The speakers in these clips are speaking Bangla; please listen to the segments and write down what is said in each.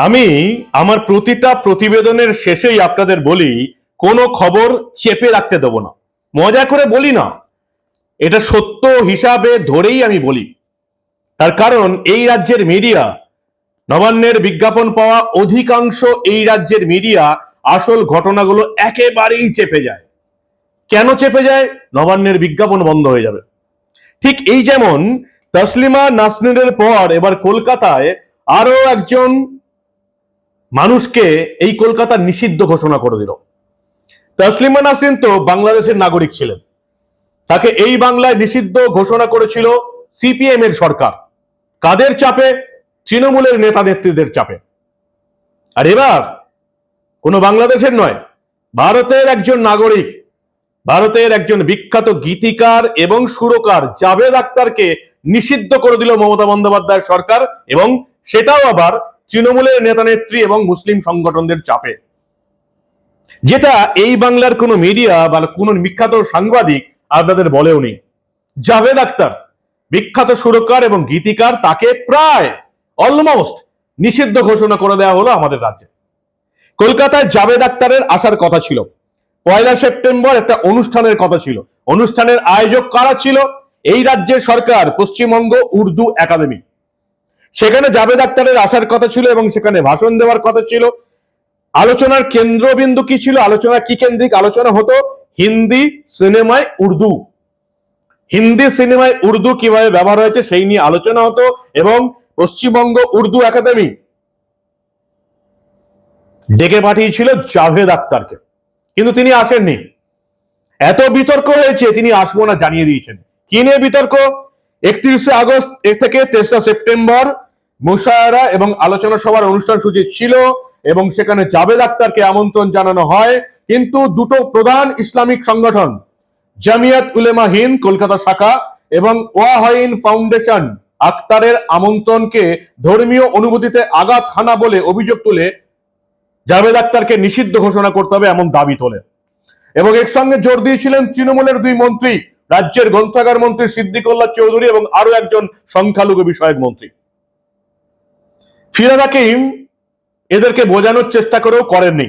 আমি আমার প্রতিটা প্রতিবেদনের শেষেই আপনাদের বলি, কোনো খবর চেপে রাখতে দেবো না। মজা করে বলি না। এটা সত্য হিসাবে ধরেই আমি বলি। তার কারণ এই রাজ্যের মিডিয়া, নবান্নের বিজ্ঞাপন পাওয়া অধিকাংশ এই রাজ্যের মিডিয়া আসল ঘটনাগুলো একেবারেই চেপে যায়। কেন চেপে যায়? নবান্নের বিজ্ঞাপন বন্ধ হয়ে যাবে। ঠিক এই যেমন, তসলিমা নাসরিনের পর এবার কলকাতায় আরও একজন মানুষকে এই কলকাতা নিষিদ্ধ ঘোষণা করে দিল। তসলিমা নাসরিন তো বাংলাদেশের নাগরিক ছিলেন। তাকে এই বাংলায় নিষিদ্ধ ঘোষণা করেছিল সিপিএম এর সরকার। কাদের চাপে? তৃণমূলের নেতা নেত্রীদের চাপে। আর এবার, কোনো বাংলাদেশের নয়, ভারতের একজন নাগরিক, ভারতের একজন বিখ্যাত গীতিকার এবং সুরকার জাভেদ আক্তারকে নিষিদ্ধ করে দিল মমতা বন্দ্যোপাধ্যায়ের সরকার এবং সেটাও আবার তৃণমূলের নেতা নেত্রী এবং মুসলিম সংগঠনদের চাপে। যেটা এই বাংলার কোনো মিডিয়া বা কোনো বিখ্যাত সাংবাদিক আপনাদের বলেও নেই। জাভেদ আক্তার বিখ্যাত সুরকার এবং গীতিকার, তাকে প্রায় অলমোস্ট নিষিদ্ধ ঘোষণা করে দেওয়া হলো আমাদের রাজ্যে। কলকাতায় জাভেদ আক্তারের আসার কথা ছিল। পয়লা সেপ্টেম্বর একটা অনুষ্ঠানের কথা ছিল। অনুষ্ঠানের আয়োজক কারা ছিল? এই রাজ্যের সরকার, পশ্চিমবঙ্গ উর্দু একাডেমি। সেখানে জাভেদ আক্তারের আসার কথা ছিল এবং সেখানে ভাষণ দেওয়ার কথা ছিল। আলোচনার কেন্দ্রবিন্দু কি ছিল? আলোচনা কি কেন্দ্রিক? আলোচনা হতো হিন্দি সিনেমায় উর্দু। হিন্দি সিনেমায় উর্দু কীভাবে ব্যবহার হয়েছে সেই নিয়ে আলোচনা হতো এবং পশ্চিমবঙ্গ উর্দু একাডেমি ডেকে পাঠিয়েছিল জাভেদ আক্তারকে। কিন্তু তিনি আসেননি। এত বিতর্ক হয়েছে, তিনি আসব না জানিয়ে দিয়েছেন। কি নিয়ে বিতর্ক? একত্রিশে আগস্ট এ থেকে তেসরা সেপ্টেম্বর মুশায়রা এবং আলোচনা সভার অনুষ্ঠান সূচি ছিল এবং সেখানে জাভেদ আক্তারকে আমন্ত্রণ জানানো হয়। কিন্তু দুটো প্রধান ইসলামিক সংগঠন, জামিয়াত উলেমা হিন্দ কলকাতা শাখা এবং ওয়াহাইন ফাউন্ডেশন আক্তারের আমন্ত্রণকে ধর্মীয় অনুভূতিতে আঘাত হানা বলে অভিযোগ তুলে জাভেদ আক্তারকে নিষিদ্ধ ঘোষণা করতে হবে এমন দাবি তোলে। এবং এর সঙ্গে জোর দিয়েছিলেন তৃণমূলের দুই মন্ত্রী রাজ্যের গ্রন্থাগার মন্ত্রী সিদ্দিকুল্লাহ চৌধুরী এবং আরও একজন সংখ্যালঘু বিষয়ক মন্ত্রী। ফিরাদ হাকিম এদেরকে বোঝানোর চেষ্টা করেও করেননি।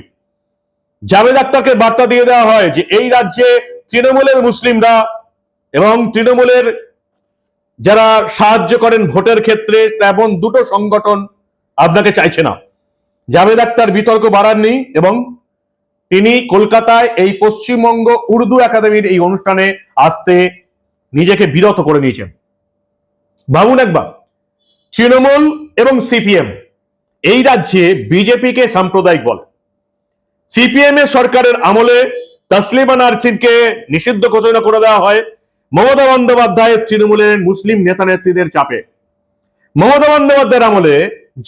জাভেদ আক্তারকে বার্তা দিয়ে দেওয়া হয় যে, এই রাজ্যে তৃণমূলের মুসলিমরা এবং তৃণমূলের যারা সাহায্য করেন ভোটের ক্ষেত্রে তেমন দুটো সংগঠন আপনাকে চাইছে না। জাভেদ আক্তার বিতর্ক বাড়াননি এবং তিনি কলকাতায় এই পশ্চিমবঙ্গ উর্দু একাডেমির এই অনুষ্ঠানে আসতে নিজেকে বিরত করে নিয়েছেন। ভাবুন একবার, তৃণমূল এবং সিপিএম এই রাজ্যে বিজেপিকে সাম্প্রদায়িক বলে। সিপিএম এর সরকারের আমলে তসলিমা নারচিনকে নিষিদ্ধ ঘোষণা করে দেওয়া হয় মমতা বন্দ্যোপাধ্যায়ের তৃণমূলের মুসলিম নেতা নেত্রীদের চাপে। মমতা বন্দ্যোপাধ্যায়ের আমলে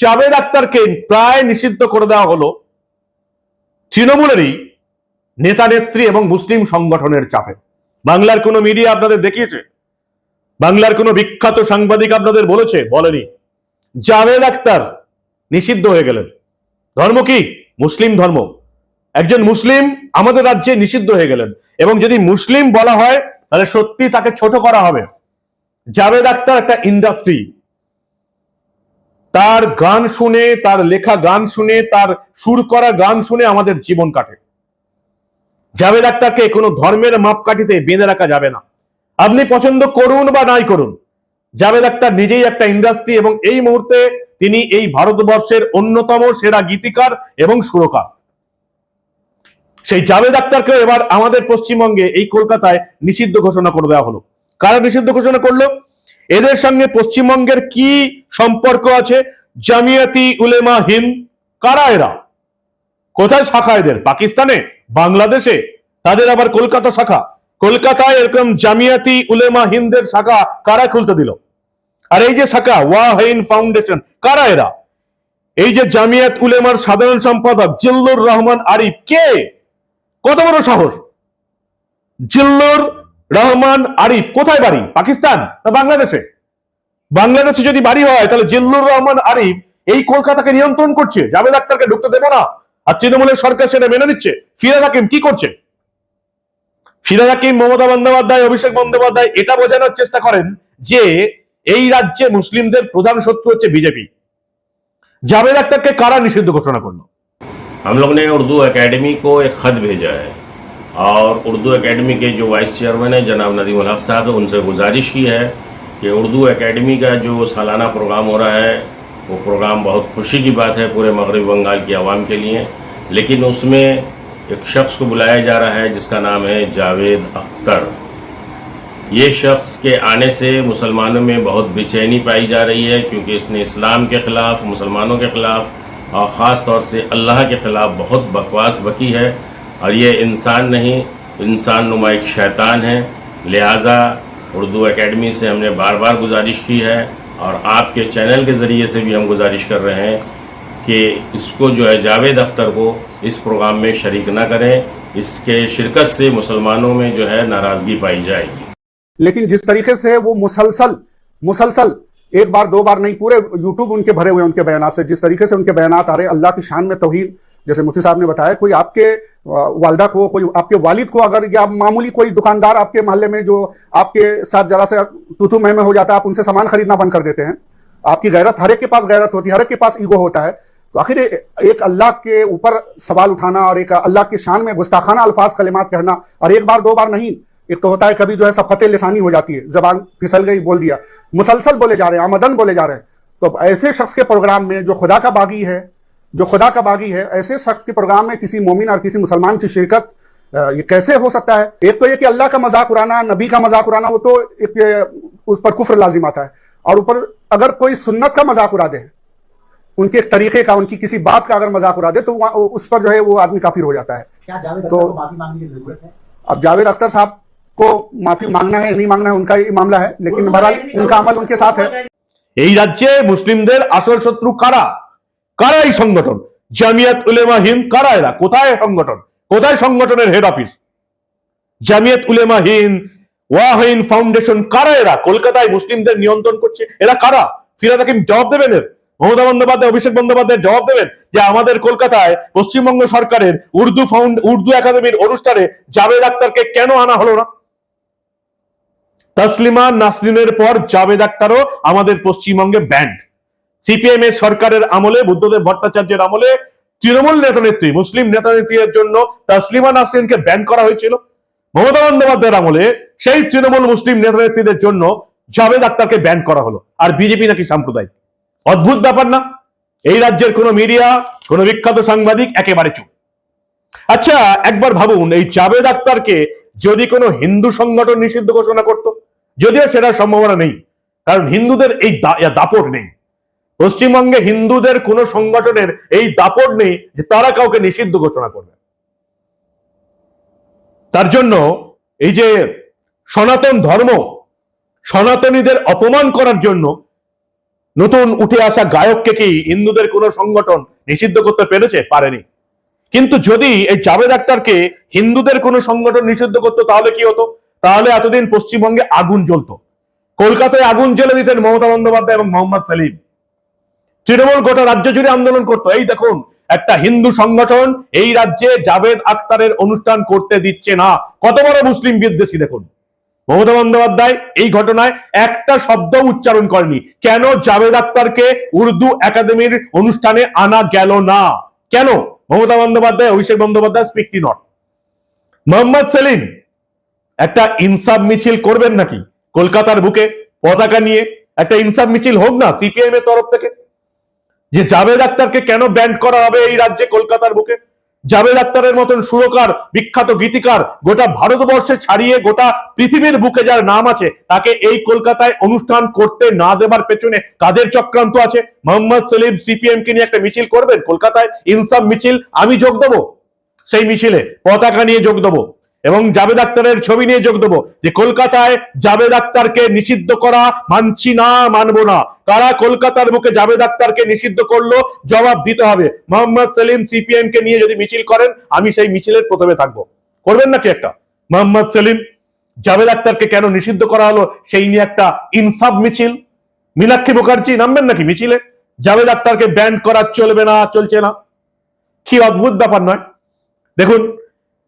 জাভেদ আক্তারকে প্রায় নিষিদ্ধ করে দেওয়া হলো। তৃণমূলেরই নেতা নেত্রী এবং মুসলিম সংগঠনের চাপে। বাংলার কোনো মিডিয়া আপনাদের দেখিয়েছে? বাংলার কোনো বিখ্যাত সাংবাদিক আপনাদের বলেছে? বলেনি। জাভেদ আক্তার নিষিদ্ধ হয়ে গেলেন। ধর্ম কি? মুসলিম ধর্ম। একজন মুসলিম আমাদের রাজ্যে নিষিদ্ধ হয়ে গেলেন। এবং যদি মুসলিম বলা হয়, তাহলে সত্যি তাকে ছোট করা হবে। জাভেদ আক্তার একটা ইন্ডাস্ট্রি তার গান শুনে, তার লেখা গান শুনে, তার সুর করা গান শুনে আমাদের জীবন কাটে। জাভেদ আক্তারকে কোনো ধর্মের মাপকাঠিতে বেঁধে রাখা যাবে না। আপনি পছন্দ করুন বা নাই করুন জাভেদ আক্তার নিজেই একটা ইন্ডাস্ট্রি এবং এই মুহূর্তে তিনি এই ভারতবর্ষের অন্যতম সেরা গীতিকার এবং সুরকার। সেই জাভেদ আক্তারকে এবার আমাদের পশ্চিমবঙ্গে এই কলকাতায় নিষিদ্ধ ঘোষণা করে দেওয়া হলো। কারা নিষিদ্ধ ঘোষণা করল? এদের সঙ্গে পশ্চিমবঙ্গের কি সম্পর্ক আছে? জামিয়াতি উলেমা হিন্দ, কারা এরা? কোথায় শাখা এদের? পাকিস্তানে? বাংলাদেশে? তাদের আবার কলকাতা শাখা? কলকাতায় এরকম জামিয়াতি উলেমা হিন্দের শাখা কারা খুলতে দিল? আর এই যে শাখা, ওয়াহিন ফাউন্ডেশন, কারা এরা? এই যে জামিয়াত উলেমার সাধারণ সম্পাদক জিল্লুর রহমান আরিফ, কে? কত বড় সাহস? জিল্লুর রহমান আরিফ কোথায় বাড়ি পাকিস্তান না বাংলাদেশে বাংলাদেশে যদি বাড়ি হয় তাহলে জিল্লুর রহমান আরিফ এই কলকাতাকে নিয়ন্ত্রণ করছে জাভেদ আক্তারকে ঢুকতে দেবো না আর তৃণমূলের সরকার সেটা মেনে নিচ্ছে ফিরাদ হাকিম কি করছে ফিরাদ হাকিম মমতা বন্দ্যোপাধ্যায় অভিষেক বন্দ্যোপাধ্যায় এটা বোঝানোর চেষ্টা করেন যে এই রাজ্যে মুসলিমদের প্রধান শত্রু হচ্ছে বিজেপি জাভেদ আক্তারকে কারা নিষিদ্ধ ঘোষণা করলো हम लोग ने उर्दू एकेडमी को एक खत भेजा है और उर्दू एकेडमी के जो वाइस चेयरमैन है, जनाब नदीम हक साहब, उनसे गुजारिश की है कि उर्दू एकेडमी का जो सालाना प्रोग्राम हो रहा है, वो प्रोग्राम बहुत खुशी की बात है पूरे मगरबी बंगाल की आवाम के लिए। लेकिन उसमें एक शख्स को बुलाया जा रहा है, जिसका नाम है जावेद अख्तर। ये शख्स के आने से मुसलमानों में बहुत बेचैनी पाई जा रही है, क्योंकि इसने इस्लाम के ख़िलाफ़, मुसलमानों के ख़िलाफ़ और ख़ास तौर से अल्लाह के ख़िलाफ़ बहुत बकवास बकी है। और ये इंसान नहीं इंसान नुमा एक शैतान है। लिहाजा उर्दू एकेडमी से हमने बार बार गुजारिश की है और आपके चैनल के ज़रिए से भी हम गुजारिश कर रहे हैं कि इसको जो है जावेद अख्तर को इस प्रोग्राम में शरीक ना करें। इसके शिरकत से मुसलमानों में जो है नाराज़गी पाई जाएगी। लेकिन जिस तरीके से वो मुसलसल मुसलसल, एक बार, दो बार नहीं, पूरे यूट्यूब उनके भरे हुए उनके बयान से। जिस तरीके से उनके बयान आ रहे अल्लाह की शान में तोहीन। जैसे मुफ्ती साहब ने बताया, कोई आपके वालदा को कोई, आपके वालिद को अगर, या मामूली कोई दुकानदार आपके मोहल्ले में जो आपके साथ जरा सा तूतू मैं में हो जाता है, आप उनसे सामान खरीदना बंद कर देते हैं। आपकी गैरत, हर एक के पास गैरत होती है, हर एक के पास ईगो होता है। तो आखिर एक अल्लाह के ऊपर सवाल उठाना और एक अल्लाह की शान में गुस्ताखाना अल्फाज, कलिमात कहना, और एक बार, दो बार नहीं, एक तो होता है कभी जो है सफत लिसानी हो जाती है, जबान फिसल गई, बोल दिया। मुसलसल बोले जा रहे हैं, आमदन बोले जा रहे हैं। तो ऐसे शख्स के प्रोग्राम में जो खुदा का बागी है जो खुदा का बागी है ऐसे शख्स के प्रोग्राम में किसी मोमिन और किसी मुसलमान की शिरकत अ, ये कैसे हो सकता है एक तो ये कि अल्लाह का मजाक उड़ाना नबी का मजाक उड़ाना वो तो एक अ, उस पर कुफ्र लाजिम आता है और ऊपर अगर कोई सुन्नत का मजाक उड़ा दे उनके एक तरीके का उनकी किसी बात का अगर मजाक उड़ा दे तो वहाँ- उस पर जो है वो आदमी काफिर हो जाता है क्या जावेद तो- अख्तर को माफी मांगने की जरूरत है अब जावेद अख्तर साहब को माफी मांगना है नहीं मांगना है उनका ही मामला है लेकिन बहरहाल उनका अमल उनके साथ है এই রাজ্যে মুসলিমদের আসল শত্রু কারা কারা এই সংগঠন? জামিয়াত উলেমা হিন্দ কারা এরা কোথায় সংগঠন? কোথায় সংগঠনের হেড অফিস জামিয়াত উলেমা হিন্দ ওয়াহিন ফাউন্ডেশন কারা এরা কলকাতায় মুসলিমদের নিয়ন্ত্রণ করছে। এরা কারা? ফিরাদ হাকিম জবাব দেবেন এর? মমতা বন্দ্যোপাধ্যায়, অভিষেক বন্দ্যোপাধ্যায় জবাব দেবেন যে আমাদের কলকাতায় পশ্চিমবঙ্গ সরকারের উর্দু ফাউন্ড উর্দু একাডেমির অনুষ্ঠানে জাভেদ আক্তারকে কেন আনা হলো না? তসলিমা নাসরিনের পর জাভেদ আক্তারও আমাদের পশ্চিমবঙ্গে ব্যান্ড সিপিএম এর সরকারের আমলে, বুদ্ধদেব ভট্টাচার্যের আমলে তৃণমূল নেতা নেত্রী মুসলিম নেতা নেত্রীর জন্য তসলিমা নাসরিনকে ব্যান করা হয়েছিল। মমতা বন্দ্যোপাধ্যায়ের আমলে সেই তৃণমূল মুসলিম নেতা নেত্রীদের জন্য জাভেদ আক্তারকে ব্যান করা হলো। আর বিজেপি নাকি সাম্প্রদায়িক। অদ্ভুত ব্যাপার না? এই রাজ্যের কোন মিডিয়া, কোন বিখ্যাত সাংবাদিক একেবারে চুপ। আচ্ছা একবার ভাবুন, এই জাভেদ আক্তারকে যদি কোনো হিন্দু সংগঠন নিষিদ্ধ ঘোষণা করত? যদিও সেটার সম্ভাবনা নেই, কারণ হিন্দুদের এই দাপট নেই। পশ্চিমবঙ্গে হিন্দুদের কোন সংগঠনের এই দাপট নেই যে তারা কাউকে নিষিদ্ধ ঘোষণা করবে। তার জন্য এই যে সনাতন ধর্ম, সনাতনীদের অপমান করার জন্য নতুন উঠে আসা গায়ককে কি হিন্দুদের কোন সংগঠন নিষিদ্ধ করতে পেরেছে? পারেনি। কিন্তু যদি এই জাভেদ আক্তারকে হিন্দুদের কোন সংগঠন নিষিদ্ধ করতো, তাহলে কি হতো? তাহলে এতদিন পশ্চিমবঙ্গে আগুন জ্বলতো। কলকাতায় আগুন জ্বেলে দিতেন মমতা বন্দ্যোপাধ্যায় এবং মোহাম্মদ সেলিম। তৃণমূল গোটা রাজ্য জুড়ে আন্দোলন করতো। এই দেখুন, একটা হিন্দু সংগঠন এই রাজ্যে জাভেদ আক্তারের অনুষ্ঠান করতে দিচ্ছে না। কত বড় মুসলিম বিদ্বেষী দেখুন। মমতা বন্দ্যোপাধ্যায় এই ঘটনায় একটা শব্দ উচ্চারণ করেনি। কেন জাভেদ আক্তারকে উর্দু একাডেমির অনুষ্ঠানে আনা গেল না? কেন? মমতা বন্দ্যোপাধ্যায়, অভিষেক বন্দ্যোপাধ্যায় স্পিকটি নট মোহাম্মদ সেলিম, একটা ইনসাফ মিছিল করবেন নাকি? কলকাতার বুকে পতাকা নিয়ে একটা ইনসাফ মিছিল হোক না সিপিআইএম এর তরফ থেকে? যে জাভেদ আক্তারকে কেন ব্যান্ড করা হবে এই রাজ্যে কলকাতার বুকে? জাভেদ আক্তারের মতন সুরকার, বিখ্যাত গীতিকার গোটা ভারতবর্ষে ছাড়িয়ে গোটা পৃথিবীর বুকে যার নাম আছে, তাকে এই কলকাতায় অনুষ্ঠান করতে না দেবার পেছনে কাদের চক্রান্ত আছে? মোহাম্মদ সেলিম সিপিএম কে নিয়ে একটা মিছিল করবেন? কলকাতায় ইনসাম মিছিল, আমি যোগ দেবো। সেই মিছিলে পতাকা নিয়ে যোগ দেবো। এবং জাবেদ আক্তারের ছবি নিয়ে যোগ দেবো যে কলকাতায় জাবেদ আক্তারকে নিষিদ্ধ করা মানছি না, মানবো না। কারা কলকাতার বুকে জাবেদ আক্তারকে নিষিদ্ধ করল? জবাব দিতে হবে। মোহাম্মদ সেলিম সিপিএম কে নিয়ে যদি মিছিল করেন, আমি সেই মিছিলের প্রথমে থাকব। করবেন নাকি একটা? মোহাম্মদ সেলিম, জাবেদ আক্তারকে কেন নিষিদ্ধ করা হলো? সেই নিয়ে একটা ইনসাফ মিছিল। মীনাক্ষী মুখার্জি, নামবেন নাকি মিছিলে? জাবেদ আক্তারকে ব্যান্ড করা চলবে না, চলছে না। কি অদ্ভুত ব্যাপার নয়। দেখুন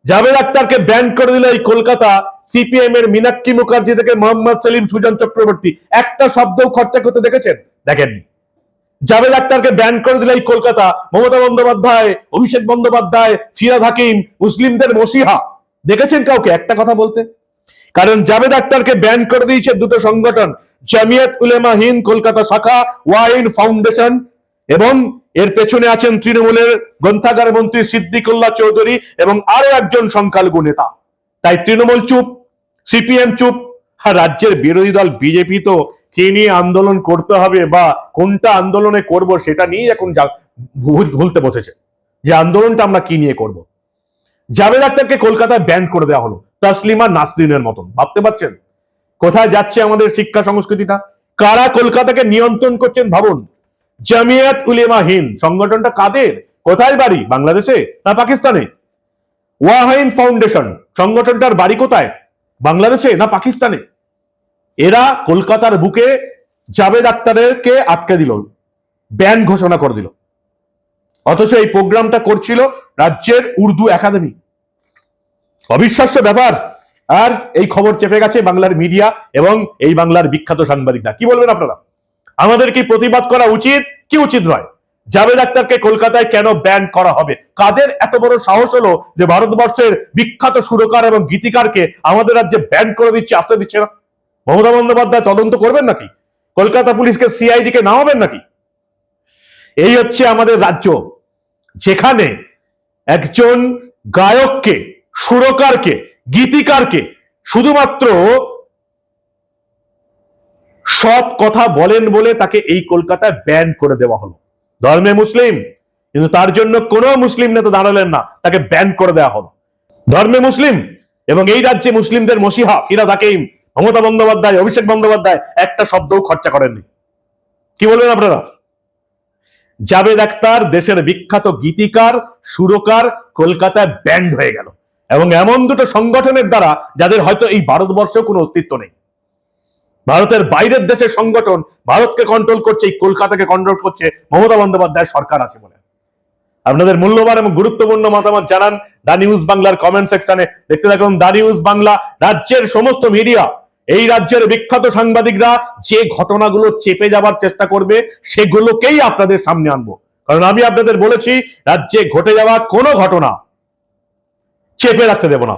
জাভেদ আক্তারকে ব্যান করে দিল এই কলকাতা সিপিএম এর মীনাক্ষী মুখার্জি থেকে মোহাম্মদ সেলিম সুজন চক্রবর্তী। একটা শব্দও খরচা করতে দেখেছেন? দেখেননি। জাভেদ আক্তারকে ব্যান করে দিলে এই কলকাতা মমতা বন্দ্যোপাধ্যায়, অভিষেক বন্দ্যোপাধ্যায়, ফিরাদ হাকিম, মুসলিমদের মসিহা। দেখেছেন কাউকে? একটা কথা বলতে। কারণ জাভেদ আক্তারকে ব্যান করে দিয়েছে দুটো সংগঠন, জামিয়াত উলেমা হিন্দ কলকাতা শাখা, ওয়াইন ফাউন্ডেশন এবং এর পেছনে আছেন তৃণমূলের গ্রন্থাগার মন্ত্রী সিদ্দিকুল্লাহ চৌধুরী এবং আরও একজন সংখ্যালঘু নেতা। তাই তৃণমূল চুপ, সিপিএম চুপ, আর রাজ্যের বিরোধী দল বিজেপি তো কে নিয়ে আন্দোলন করতে হবে বা কোনটা আন্দোলনে করব সেটা নিয়ে এখন ভুলতে বসেছে। যে আন্দোলনটা আমরা কি নিয়ে করব? জাভেদ আক্তারকে কলকাতায় ব্যান করে দেওয়া হলো, তাসলিমা নাসরিনের মতন। ভাবতে পারছেন? কোথায় যাচ্ছে আমাদের শিক্ষা সংস্কৃতিটা? কারা কলকাতাকে নিয়ন্ত্রণ করছেন ভাবুন। জামিয়াত উলেমা হিন্দ। সংগঠনটা কাদের? কোথায় বাড়ি? বাংলাদেশে না পাকিস্তানে? ওয়াহাইন ফাউন্ডেশন। সংগঠনটার বাড়ি কোথায়? বাংলাদেশে না পাকিস্তানে? এরা কলকাতার বুকে জাভেদ আক্তারকে আটকে দিল, ব্যান ঘোষণা করে দিল। অথচ এই প্রোগ্রামটা করছিল রাজ্যের উর্দু একাডেমি। অবিশ্বাস্য ব্যাপার। আর এই খবর চেপে গেছে বাংলার মিডিয়া এবং এই বাংলার বিখ্যাত সাংবাদিকরা। কি বলবেন আপনারা? আমাদের কি প্রতিবাদ করা উচিত? কি উচিত নয়? জাভেদ আক্তারকে কলকাতায় কেন ব্যান করা হবে? কাদের এত বড় সাহস হলো যে ভারতবর্ষের বিখ্যাত সুরকার এবং গীতিকারকে আমাদের রাজ্যে ব্যান করে দিচ্ছে আসতে দিচ্ছে না? মমতা বন্দ্যোপাধ্যায় তদন্ত করবেন নাকি? কলকাতা পুলিশকে সিআইডি কে নামাবেন নাকি? এই হচ্ছে আমাদের রাজ্য, যেখানে একজন গায়ককে, সুরকারকে, গীতিকারকে শুধুমাত্র সৎ কথা বলেন বলে তাকে এই কলকাতায় ব্যান করে দেওয়া হলো। ধর্মে মুসলিম, কিন্তু তার জন্য কোনো মুসলিম নেতা দাঁড়ালেন না, তাকে ব্যান করে দেওয়া হলো। ধর্মে মুসলিম এবং এই রাজ্যে মুসলিমদের মসিহা ফিরা হাকিম, মমতা বন্দ্যোপাধ্যায়, অভিষেক বন্দ্যোপাধ্যায় একটা শব্দও খরচা করেননি। কি বলবেন আপনারা? জাভেদ আক্তার দেশের বিখ্যাত গীতিকার, সুরকার কলকাতায় ব্যান্ড হয়ে গেল। এবং এমন দুটো সংগঠনের দ্বারা যাদের হয়তো এই ভারতবর্ষেও কোনো অস্তিত্ব নেই। ভারতের বাইরের দেশের সংগঠন ভারতকে কন্ট্রোল করছে, এই কলকাতাকে কন্ট্রোল করছে মমতা বন্দ্যোপাধ্যায় সরকার আছে বলে। আপনাদের মূল্যবান এবং গুরুত্বপূর্ণ মতামত জানান দা নিউজ বাংলার কমেন্ট সেকশনে দেখতে থাকুন দা নিউজ বাংলা, রাজ্যের সমস্ত মিডিয়া এই রাজ্যের বিখ্যাত সাংবাদিকরা যে ঘটনাগুলো চেপে যাবার চেষ্টা করবে, সেগুলোকেই আপনাদের সামনে আনব। কারণ আমি আপনাদের বলেছি, রাজ্যে ঘটে যাওয়া কোনো ঘটনা চেপে রাখতে দেব না।